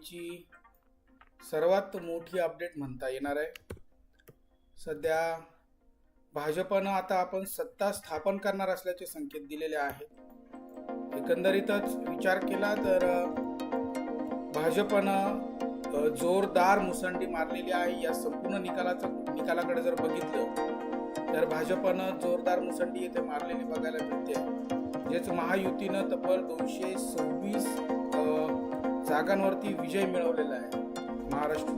ची सर्वात मोठी अपडेट म्हणता येणार आहे. सध्या भाजपनं आता आपण सत्ता स्थापन करणार असल्याचे संकेत दिलेले आहेत. एकंदरीतच विचार केला तर भाजपनं जोरदार मुसंडी मारलेली आहे या संपूर्ण निकालाचं निकालाकडे जर बघितलं तर भाजपनं जोरदार मुसंडी येथे मारलेली बघायला मिळते. जेच महायुतीनं तब्बल दोनशे सव्वीस जागांवरती विजय मिळवलेला आहे महाराष्ट्र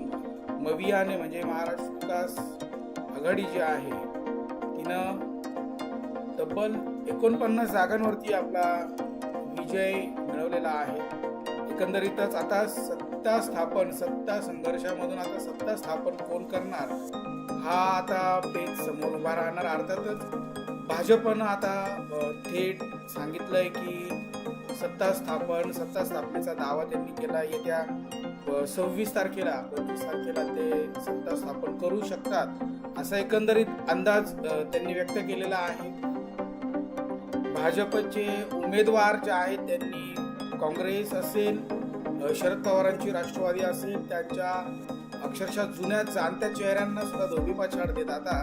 मवियाने म्हणजे महाराष्ट्र विकास आघाडी जी आहे तिनं तब्बल एकोणपन्नास जागांवरती आपला विजय मिळवलेला आहे. एकंदरीतच आता सत्ता स्थापन सत्ता संघर्षामधून आता सत्ता स्थापन कोण करणार हा आता पेच समोर उभा राहणार. अर्थातच भाजपनं आता थेट सांगितलंय की सत्ता स्थापन सत्ता स्थापनेचा दावा त्यांनी केला. येत्या सव्वीस तारखेला पंचवीस तारखेला ते सत्ता स्थापन करू शकतात असा एकंदरीत अंदाज त्यांनी व्यक्त केलेला आहे. भाजपचे उमेदवार जे आहेत त्यांनी काँग्रेस असेल शरद पवारांची राष्ट्रवादी असेल त्यांच्या अक्षरशः जुन्या जाणत्या चेहऱ्यांना सुद्धा धोबीपाछाड देत आता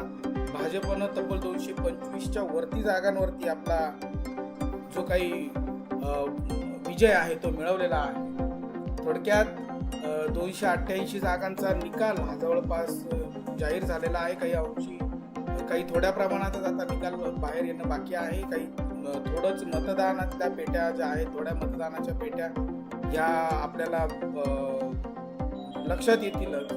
भाजपनं तब्बल दोनशे पंचवीसच्या वरती जागांवरती आपला जो काही विजय आहे तो मिळवलेला आहे. थोडक्यात दोनशे अठ्ठ्याऐंशी जागांचा निकाल हा जवळपास जाहीर झालेला आहे. काही अंशी काही थोड्या प्रमाणातच आता निकाल बाहेर येणं बाकी आहे. काही थोडंच मतदानातल्या पेट्या ज्या आहेत थोड्या मतदानाच्या पेट्या या आपल्याला लक्षात येतीलच.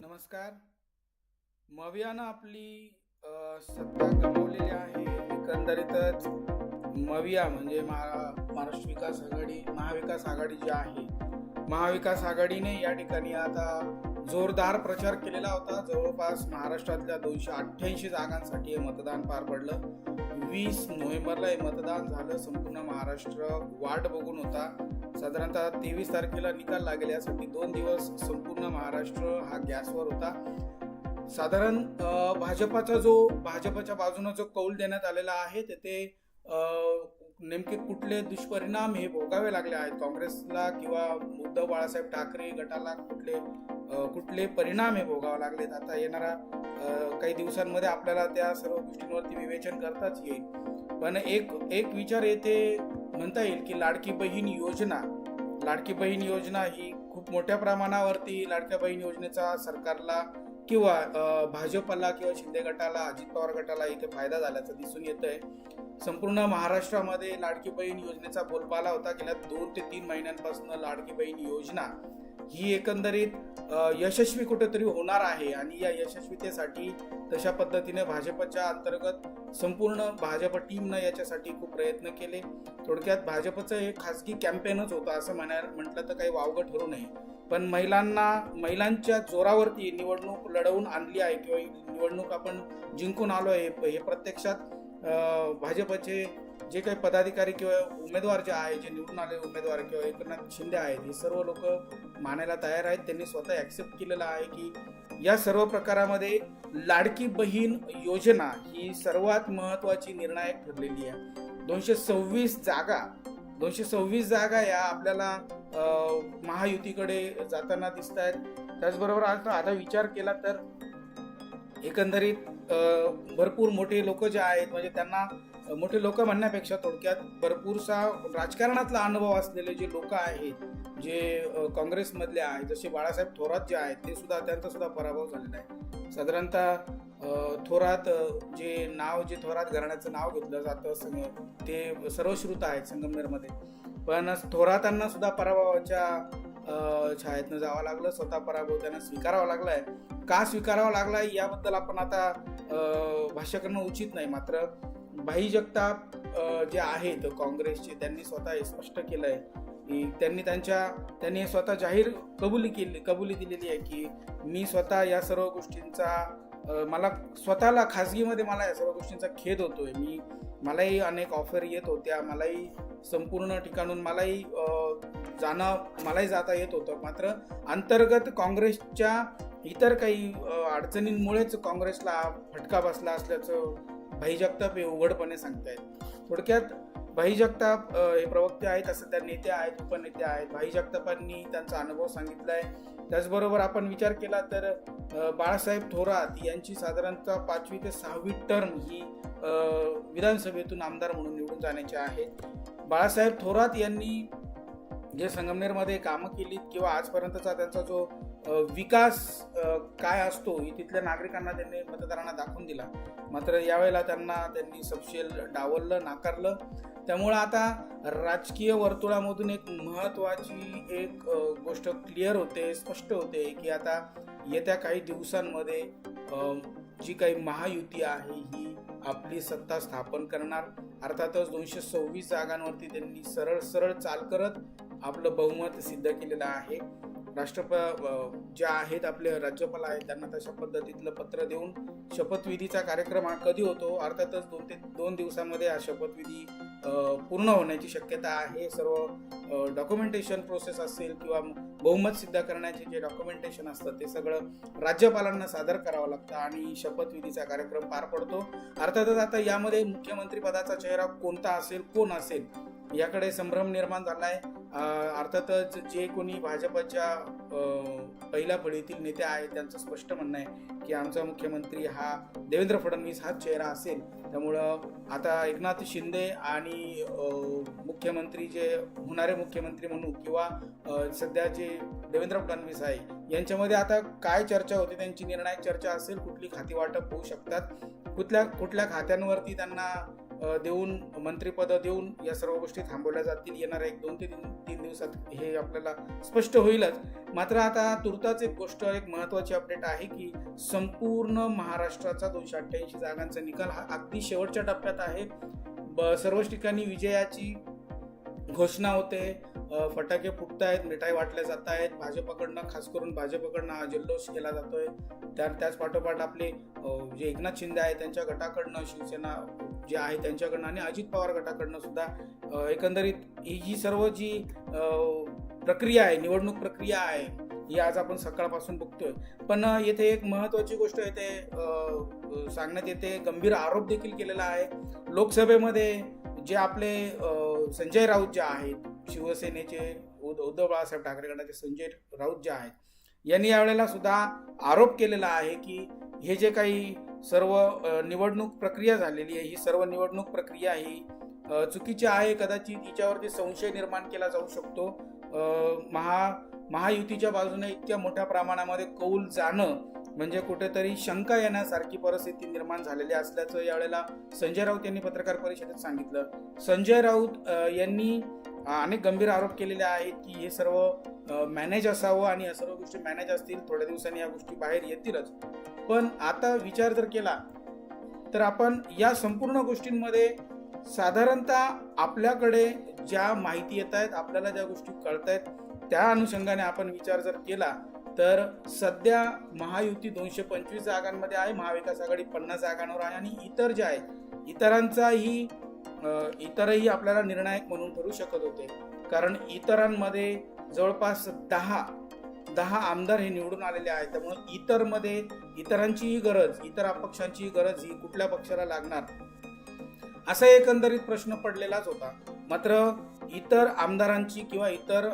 नमस्कार. मवियानं आपली सत्ता गमावलेली आहे. एकंदरीतच मविया म्हणजे महा महाराष्ट्र विकास आघाडी महाविकास आघाडी जी आहे महाविकास आघाडीने या ठिकाणी आता जोरदार प्रचार केलेला होता. जवळपास महाराष्ट्रातल्या दोनशे अठ्ठ्याऐंशी जागांसाठी हे मतदान पार पडलं. वीस नोव्हेंबरला हे मतदान झालं. संपूर्ण महाराष्ट्र वाट बघून होता. साधारणतः तेवीस तारखेला निकाल लागेल यासाठी दोन दिवस संपूर्ण महाराष्ट्र हा गॅसवर होता. साधारण भाजपाचा जो भाजपच्या बाजूनं जो कौल देण्यात आलेला आहे तेथे नेमके कुठले दुष्परिणाम हे भोगावे लागले आहेत? काँग्रेसला किंवा उद्धव बाळासाहेब ठाकरे गटाला कुठले कुठले परिणाम हे भोगावे लागलेत? आता येणाऱ्या काही दिवसांमध्ये आपल्याला त्या सर्व गोष्टींवरती विवेचन करताच येईल. पण एक एक विचार येथे म्हणता येईल की लाडकी बहीण योजना लाडकी बहीण योजना ही खूप मोठ्या प्रमाणावरती लाडक्या बहीण योजनेचा सरकारला किंवा भाजपला किंवा शिंदे गटाला अजित पवार गटाला इथे फायदा झाल्याचं दिसून येत आहे संपूर्ण महाराष्ट्रामध्ये लाडकी बहीण योजनेचा बोलबाला होता. गेल्या दोन ते तीन महिन्यांपासून लाडकी बहीण योजना ही एकंदरीत यशस्वी कुठेतरी होणार आहे. आणि या यशस्वीतेसाठी तशा पद्धतीने भाजपच्या अंतर्गत संपूर्ण भाजप टीमनं याच्यासाठी खूप प्रयत्न केले. थोडक्यात भाजपचं हे खासगी कॅम्पेनच होतं असं म्हणायला म्हटलं तर काही वावगं ठरू नये. पण महिलांना महिलांच्या जोरावरती निवडणूक लढवून आणली आहे किंवा निवडणूक आपण जिंकून आलो आहे हे प्रत्यक्षात भाजपचे जे काही पदाधिकारी किंवा उमेदवार जे आहे जे निवडून आलेले उमेदवार किंवा एकनाथ शिंदे आहेत हे सर्व लोक मानायला तयार आहेत. त्यांनी स्वतः ॲक्सेप्ट केलेलं आहे की या सर्व प्रकारामध्ये लाडकी बहीण योजना ही सर्वात महत्वाची निर्णायक ठरलेली आहे. दोनशे सव्वीस जागा दोनशे सव्वीस जागा या आपल्याला महायुतीकडे जाताना दिसत आहेत त्याचबरोबर आता आता विचार केला तर एकंदरीत भरपूर मोठे लोक जे आहेत म्हणजे त्यांना मोठे लोक म्हणण्यापेक्षा थोडक्यात भरपूरसा राजकारणातला अनुभव असलेले जे लोक आहेत जे काँग्रेसमधले आहेत जसे बाळासाहेब थोरात जे आहेत ते सुद्धा त्यांचा सुद्धा पराभव झालेला आहे. साधारणतः थोरात जे नाव जे थोरात घराण्याचं नाव घेतलं जातं संग ते सर्वश्रुत आहेत संगमनेरमध्ये. पण थोरातांना सुद्धा पराभवाच्या छायेतनं जावं लागलं स्वतः पराभव त्यांना स्वीकारावा लागलाय. का स्वीकारावा लागलाय याबद्दल आपण आता भाष्य करणं उचित नाही. मात्र भाई जगताप जे आहेत काँग्रेसचे त्यांनी स्वतः हे स्पष्ट आहे की त्यांनी त्यांच्या त्यांनी स्वतः जाहीर कबुली केली कबुली दिलेली आहे की मी स्वतः या सर्व गोष्टींचा मला स्वतःला खाजगीमध्ये मला या सर्व गोष्टींचा खेद होतोय. मी मलाही अनेक ऑफर येत होत्या मलाही संपूर्ण ठिकाणून मलाही जाणं मलाही जाता येत होतं. मात्र अंतर्गत काँग्रेसच्या इतर काही अडचणींमुळेच काँग्रेसला फटका बसला असल्याचं भाई जगताप हे उघडपणे सांगतायत. थोडक्यात भाई जगताप हे प्रवक्ते आहेत असं त्या नेते आहेत उपनेते आहेत. भाई जगतापांनी त्यांचा अनुभव सांगितला आहे त्याचबरोबर आपण विचार केला तर बाळासाहेब थोरात यांची साधारणतः पाचवी ते सहावी टर्म ही विधानसभेतून आमदार म्हणून निवडून जाण्याची आहे. बाळासाहेब थोरात यांनी जे संगमनेरमध्ये कामं केलीत किंवा आजपर्यंतचा त्यांचा जो विकास काय असतो हे तिथल्या नागरिकांना त्यांनी मतदारांना दाखवून दिला. मात्र यावेळेला त्यांना त्यांनी सपशेल डावललं नाकारलं. त्यामुळं आता राजकीय वर्तुळामधून एक महत्त्वाची एक गोष्ट क्लिअर होते स्पष्ट होते की आता येत्या काही दिवसांमध्ये जी काही महायुती आहे ही आपली सत्ता स्थापन करणार. अर्थातच दोनशे सव्वीस जागांवरती त्यांनी सरळ सरळ चाल करत आपलं बहुमत सिद्ध केलेलं आहे. राष्ट्रप ज्या जे आहेत आपले राज्यपाल आहेत त्यांना तशा पद्धतीतलं पत्र देऊन शपथविधीचा कार्यक्रम हा कधी होतो? अर्थातच दोन ते दोन दिवसामध्ये हा शपथविधी पूर्ण होण्याची शक्यता आहे. सर्व डॉक्युमेंटेशन प्रोसेस असेल किंवा बहुमत सिद्ध करण्याचे जे डॉक्युमेंटेशन असतं ते सगळं राज्यपालांना सादर करावं लागतं आणि शपथविधीचा कार्यक्रम पार पडतो. अर्थातच आता यामध्ये मुख्यमंत्री पदाचा चेहरा कोणता असेल कोण असेल? याकडे संभ्रम निर्माण झाला आहे अर्थातच जे कोणी भाजपच्या पहिल्या फळीतील नेते आहेत त्यांचं स्पष्ट म्हणणं आहे की आमचा मुख्यमंत्री हा देवेंद्र फडणवीस हाच चेहरा असेल. त्यामुळं आता एकनाथ शिंदे आणि मुख्यमंत्री जे होणारे मुख्यमंत्री म्हणू किंवा सध्या जे देवेंद्र फडणवीस आहे यांच्यामध्ये आता काय चर्चा होते त्यांची निर्णायक चर्चा असेल कुठली खाती वाटप होऊ शकतात कुठल्या कुठल्या खात्यांवरती त्यांना देऊन मंत्रिपद देऊन या सर्व गोष्टी थांबवल्या जातील. येणाऱ्या एक दोन ते तीन तीन दिवसात हे आपल्याला स्पष्ट होईलच. मात्र आता तुर्ताच एक गोष्ट एक महत्वाची अपडेट आहे की संपूर्ण महाराष्ट्राचा दोनशे अठ्ठ्याऐंशी जागांचा निकाल हा अगदी शेवटच्या टप्प्यात आहे. ब सर्वच ठिकाणी विजयाची घोषणा होते. फटाके फुटत आहेत मिठाई वाटल्या जात आहेत भाजपकडनं खास करून भाजपकडनं हा जल्लोष केला जातोय. त्या त्याच पाठोपाठ आपले जे एकनाथ शिंदे आहेत त्यांच्या गटाकडनं शिवसेना जे आहे त्यांच्याकडनं आणि अजित पवार गटाकडनं सुद्धा एकंदरीत ही जी सर्व जी प्रक्रिया आहे निवडणूक प्रक्रिया आहे ही आज आपण सकाळपासून बघतोय. पण येथे एक महत्वाची गोष्ट येथे सांगण्यात येते गंभीर आरोप देखील केलेला आहे. लोकसभेमध्ये जे आपले संजय राऊत जे आहेत शिवसेनेचे उद्धव बाळासाहेब ठाकरे गटाचे संजय राऊत जे आहेत यांनी यावेळेला सुद्धा आरोप केलेला आहे की हे जे काही सर्व निवडणूक प्रक्रिया झालेली आहे. ही सर्व निवडणूक प्रक्रिया ही चुकीची आहे कदाचित हिच्यावरती संशय निर्माण केला जाऊ शकतो. महा महायुतीच्या बाजूने इतक्या मोठ्या प्रमाणामध्ये कौल जाणं म्हणजे कुठेतरी शंका येण्यासारखी परिस्थिती निर्माण झालेली असल्याचं यावेळेला संजय राऊत यांनी पत्रकार परिषदेत सांगितलं. संजय राऊत यांनी अनेक गंभीर आरोप केलेले आहेत की हे सर्व मॅनेज असावं आणि या सर्व गोष्टी मॅनेज असतील थोड्या दिवसांनी या गोष्टी बाहेर येतीलच. पण आता विचार जर केला तर आपण या संपूर्ण गोष्टींमध्ये साधारणतः आपल्याकडे ज्या माहिती येत आहेत आपल्याला ज्या गोष्टी कळत आहेत त्या अनुषंगाने आपण विचार जर केला तर सध्या महायुती दोनशे पंचवीस जागांमध्ये आहे महाविकास आघाडी पन्नास जागांवर आहे आणि इतर जे आहेत इतरांचाही इतरही आपल्याला निर्णायक म्हणून ठरू शकत होते. कारण इतरांमध्ये जवळपास दहा दहा आमदार हे निवडून आलेले आहेत. त्यामुळे इतरमध्ये इतरांचीही गरज इतर अपक्षांचीही गरज ही कुठल्या पक्षाला लागणार? असा एकंदरीत प्रश्न पडलेलाच होता. मात्र इतर आमदारांची किंवा इतर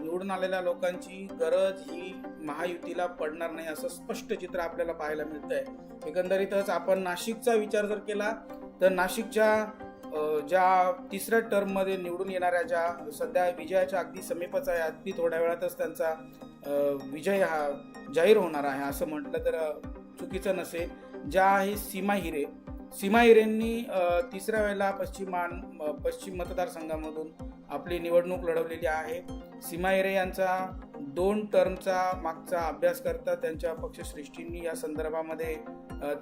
निवडून आलेल्या लोकांची गरज ही महायुतीला पडणार नाही असं स्पष्ट चित्र आपल्याला पाहायला मिळतंय. एकंदरीतच आपण नाशिकचा विचार जर केला तर नाशिकच्या ज्या तिसऱ्या टर्ममध्ये निवडून येणाऱ्या ज्या सध्या विजयाच्या अगदी समीपच आहे अगदी थोड्या वेळातच त्यांचा विजय हा जाहीर होणार आहे असं म्हटलं तर चुकीचं नसेल. ज्या आहे सीमा हिरे सीमा हिरेंनी तिसऱ्या वेळेला पश्चिमान पश्चिम मतदारसंघामधून आपली निवडणूक लढवलेली आहे. सीमा हिरे यांचा दोन टर्मचा मागचा अभ्यास करता त्यांच्या पक्षश्रेष्ठींनी या संदर्भामध्ये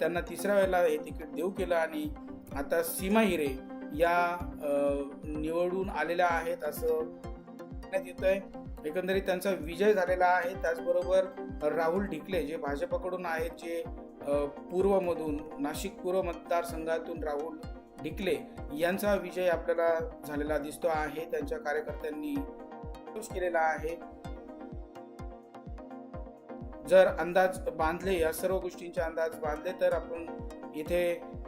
त्यांना तिसऱ्या वेळेला हे तिकीट देऊ केलं आणि आता सीमा हिरे या निवडून आलेल्या आहेत असं सांगण्यात येत आहे एकंदरीत त्यांचा विजय झालेला आहे. त्याचबरोबर राहुल ढिकले जे भाजपकडून आहेत जे पूर्वमधून नाशिक पूर्व मतदारसंघातून राहुल ढिकले यांचा विजय आपल्याला झालेला दिसतो आहे. त्यांच्या कार्यकर्त्यांनी खुश केलेला आहे. जर अंदाज बांधले या सर्व गोष्टींचे अंदाज बांधले तर आपण इथे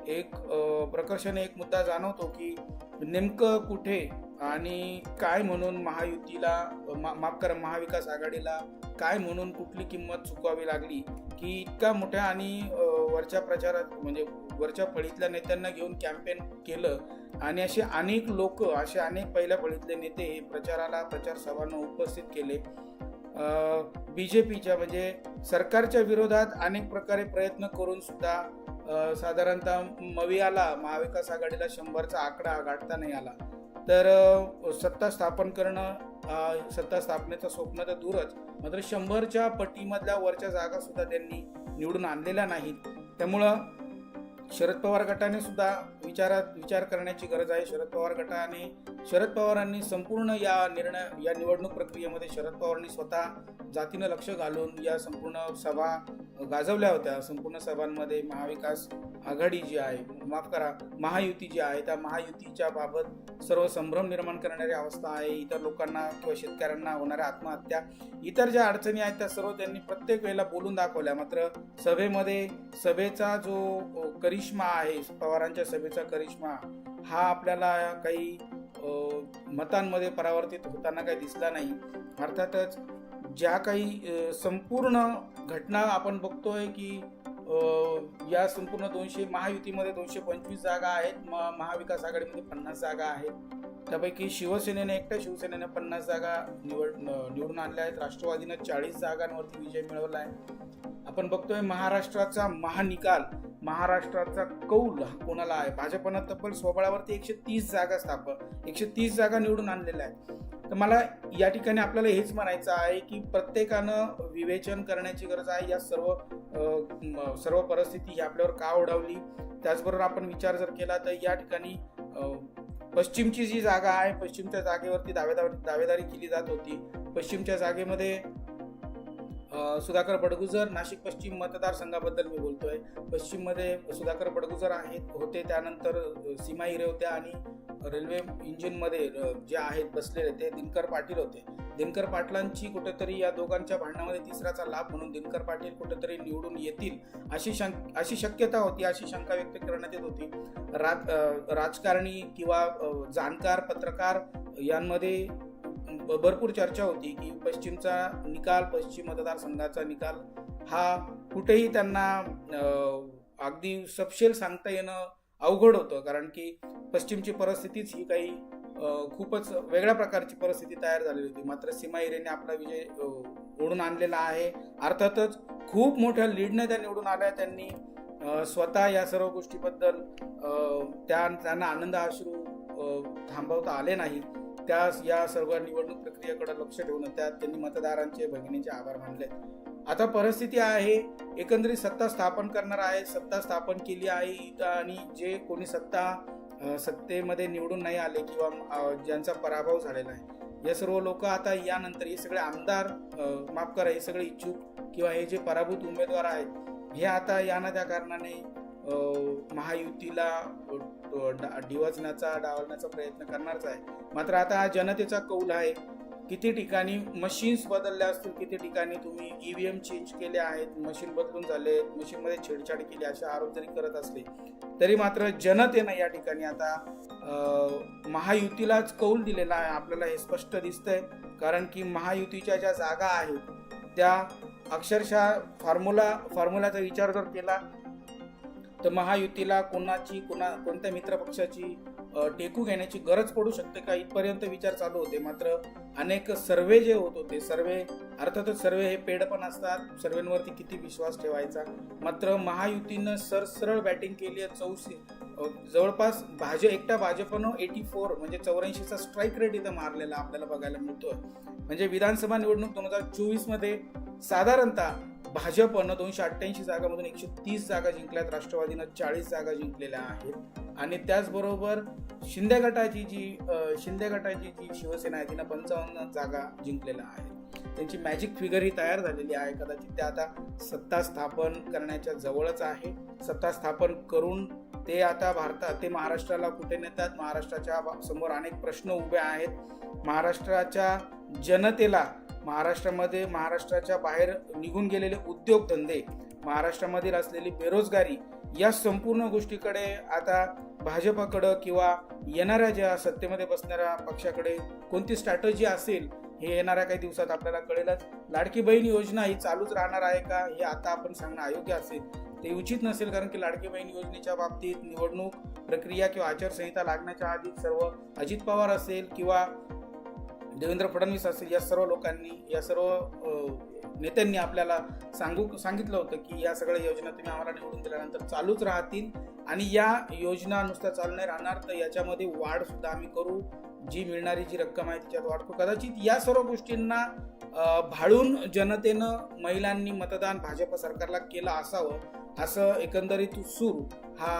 एक प्रकर्षाने एक मुद्दा जाणवतो की नेमकं कुठे आणि काय म्हणून महायुतीला मा- माफ करा महाविकास आघाडीला काय म्हणून कुठली किंमत चुकवावी लागली? की इतक्या मोठ्या आणि वरच्या प्रचारात म्हणजे वरच्या फळीतल्या नेत्यांना घेऊन कॅम्पेन केलं आणि असे अनेक लोक असे अनेक पहिल्या फळीतले नेते हे प्रचाराला प्रचार सभांना उपस्थित केले. बी जे पीच्या म्हणजे सरकारच्या विरोधात अनेक प्रकारे प्रयत्न करून सुद्धा साधारणतः मवियाला महाविकास आघाडीला शंभरचा आकडा गाठता नाही आला. तर सत्ता स्थापन करणं सत्ता स्थापनेचं स्वप्न तर दूरच मात्र शंभरच्या पट्टीमधल्या वरच्या जागा सुद्धा त्यांनी निवडून आणलेल्या नाहीत. त्यामुळं शरद पवार गटाने सुद्धा विचारात विचार करण्याची गरज आहे. शरद पवार गटाने शरद पवारांनी संपूर्ण या निर्णय या निवडणूक प्रक्रियेमध्ये शरद पवारांनी स्वतः जातीनं लक्ष घालून या संपूर्ण सभा गाजवल्या होत्या. संपूर्ण सभांमध्ये महाविकास आघाडी जी आहे माफ करा महायुती जी आहे त्या महायुतीच्या बाबत सर्व संभ्रम निर्माण करणारी अवस्था आहे. इतर लोकांना किंवा शेतकऱ्यांना होणाऱ्या आत्महत्या इतर ज्या अडचणी आहेत त्या सर्व त्यांनी प्रत्येक वेळेला बोलून दाखवल्या. मात्र सभेमध्ये सभेचा जो करिश्मा आहे पवारांच्या सभेचा करिश्मा हा आपल्याला काही मतांमध्ये परावर्तित होताना काही दिसला नाही. अर्थातच ज्या काही संपूर्ण घटना आपण बघतोय की या संपूर्ण दोनशे महायुतीमध्ये दोनशे पंचवीस जागा आहेत म महाविकास आघाडीमध्ये पन्नास जागा आहेत. त्यापैकी शिवसेनेने एकट्या शिवसेनेने पन्नास जागा निवड निवडून आणल्या आहेत. राष्ट्रवादीनं चाळीस जागांवरती विजय मिळवला आहे. आपण बघतोय महाराष्ट्राचा महानिकाल महाराष्ट्राचा कौल कोणाला आहे? भाजपनं तब्बल स्वबळावरती एकशे तीस जागा स्थापन एकशे तीस जागा निवडून आणलेल्या आहेत. तर मला या ठिकाणी आपल्याला हेच म्हणायचं आहे की प्रत्येकानं विवेचन करण्याची गरज आहे. या सर्व सर्व परिस्थिती ही आपल्यावर का ओढावली? त्याचबरोबर आपण विचार जर केला तर या ठिकाणी पश्चिमची जी जागा आहे पश्चिमच्या जागेवरती दावेदार दावेदारी केली जात होती. पश्चिमच्या जागेमध्ये सुधाकर बडगुजर नाशिक पश्चिम मतदारसंघाबद्दल मी बोलतोय. पश्चिममध्ये सुधाकर बडगुजर आहेत होते त्यानंतर सीमा हिरे होत्या आणि रेल्वे इंजिनमध्ये जे आहेत बसलेले ते दिनकर पाटील होते. दिनकर पाटलांची कुठेतरी या दोघांच्या भांडणामध्ये तिसऱ्याचा लाभ म्हणून दिनकर पाटील कुठेतरी निवडून येतील अशी शं अशी शक्यता होती अशी शंका व्यक्त करण्यात येत होती. राज राजकारणी किंवा जाणकार पत्रकार यांमध्ये भरपूर चर्चा होती की पश्चिमचा निकाल पश्चिम मतदारसंघाचा निकाल हा कुठेही त्यांना अगदी सपशेल सांगता येणं अवघड होतं. कारण की पश्चिमची परिस्थितीच ही काही खूपच वेगळ्या प्रकारची परिस्थिती तयार झालेली होती. मात्र सीमा हिरेने आपला विजय ओढून आणलेला आहे. अर्थातच खूप मोठ्या लीडने त्या निवडून आल्या. त्यांनी स्वतः या सर्व गोष्टीबद्दल त्या त्यांना आनंद अश्रू थांबवता आले नाहीत. त्या या सर्व निवडणूक प्रक्रियेकडे लक्ष ठेवून त्यात त्यांनी मतदारांचे भगिनीचे आभार मानले. आता परिस्थिती आहे एकंदरीत सत्ता स्थापन करणार आहे सत्ता स्थापन केली आहे आणि जे कोणी सत्ता सत्तेमध्ये निवडून नाही आले किंवा ज्यांचा पराभव झालेला आहे या सर्व लोक आता यानंतर हे सगळे आमदार माफ करा हे सगळे इच्छुक किंवा हे जे पराभूत उमेदवार आहेत हे आता या ना त्या कारणाने महायुतीला डा- डिवचण्याचा डावलण्याचा प्रयत्न करणारच आहे. मात्र आता हा जनतेचा कौल आहे. किती ठिकाणी मशीन्स बदलल्या असतील किती ठिकाणी तुम्ही ई व्ही एम चेंज केले आहेत मशीन बदलून झाले मशीनमध्ये छेडछाड केली असे आरोप जरी करत असले तरी मात्र जनतेनं या ठिकाणी आता महायुतीलाच कौल दिलेला आहे. आपल्याला हे स्पष्ट दिसतंय. कारण की महायुतीच्या ज्या जागा आहेत त्या अक्षरशः फॉर्म्युला फॉर्म्युलाचा विचार जर केला तर महायुतीला कोणाची कोणा कोणत्या मित्रपक्षाची टेकू घेण्याची गरज पडू शकते का? इथपर्यंत विचार चालू होते. मात्र अनेक सर्वे जे होत होते सर्वे अर्थातच सर्वे हे पेड पण असतात. सर्वेंवरती किती विश्वास ठेवायचा? मात्र महायुतीनं सरसरळ बॅटिंग केली आहे. चौशी जवळपास भाजप एकटा भाजपनं एटी फोर म्हणजे चौऱ्याऐंशीचा स्ट्राईक रेट इथं मारलेला आपल्याला बघायला मिळतोय. म्हणजे विधानसभा निवडणूक दोन हजार चोवीसमध्ये साधारणतः भाजपनं दोनशे अठ्ठ्याऐंशी जागामधून एकशे तीस जागा जिंकल्यात राष्ट्रवादीनं चाळीस जागा जिंकलेल्या आहेत. आणि त्याचबरोबर शिंदे गटाची जी शिंदे गटाची जी शिवसेना आहे तिनं पंचावन्न जागा जिंकलेल्या आहेत. त्यांची मॅजिक फिगर ही तयार झालेली आहे. कदाचित ते आता सत्ता स्थापन करण्याच्या जवळच आहे. सत्ता स्थापन करून ते आता भारतात ते महाराष्ट्राला कुठे नेतात? महाराष्ट्राच्या समोर अनेक प्रश्न उभे आहेत. महाराष्ट्राच्या जनतेला महाराष्ट्रामध्ये महाराष्ट्राच्या बाहेर निघून गेलेले उद्योगधंदे महाराष्ट्रामधील असलेली बेरोजगारी या संपूर्ण गोष्टीकडे आता भाजपाकडं किंवा येणाऱ्या ज्या सत्तेमध्ये बसणाऱ्या पक्षाकडे कोणती स्ट्रॅटजी असेल हे येणाऱ्या काही दिवसात आपल्याला कळेलच. लाडकी बहीण योजना ही चालूच राहणार आहे का हे आता आपण सांगणं अयोग्य असेल ते उचित नसेल कारण की लाडकी बहीण योजनेच्या बाबतीत निवडणूक प्रक्रिया किंवा आचारसंहिता लागण्याच्या आधी सर्व अजित पवार असेल किंवा देवेंद्र फडणवीस असतील या सर्व लोकांनी या सर्व नेत्यांनी आपल्याला सांगू सांगितलं होतं की या सगळ्या योजना तुम्ही आम्हाला निवडून दिल्यानंतर चालूच राहतील. आणि या योजना नुसत्या चालू नाही राहणार तर याच्यामध्ये वाढसुद्धा आम्ही करू. जी मिळणारी जी रक्कम आहे त्याच्यात वाढ करू. कदाचित या सर्व गोष्टींना भाळून जनतेनं महिलांनी मतदान भाजप सरकारला केलं असावं असं एकंदरीत सूर हा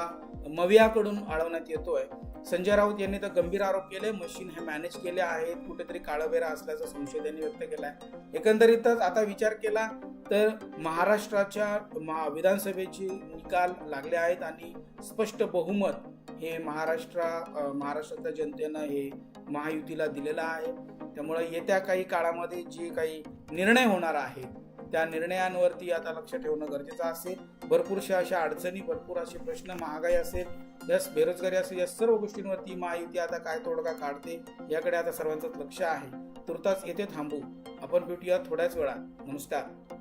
मवियाकडून आळवण्यात येतोय. संजय राऊत यांनी तर गंभीर आरोप केले मशीन हे मॅनेज केले आहेत कुठेतरी काळबेरा असल्याचा संशय त्यांनी व्यक्त केलाय. एकंदरीतच आता विचार केला तर महाराष्ट्राच्या महा विधानसभेचे निकाल लागले आहेत आणि स्पष्ट बहुमत हे महाराष्ट्रा महाराष्ट्राच्या जनतेनं हे महायुतीला दिलेलं आहे. त्यामुळे येत्या काही काळामध्ये जे काही निर्णय होणार आहेत त्या निर्णयांवरती आता लक्ष ठेवणं गरजेचं असेल. भरपूरशा अशा अडचणी भरपूर असे प्रश्न महागाई असेल यस बेरोजगारी असेल या सर्व गोष्टींवरती महायुती आता काय तोडगा काढते याकडे आता सर्वांचंच लक्ष आहे. तुर्तास येथे थांबू. आपण भेटूया थोड्याच वेळात. नमस्कार.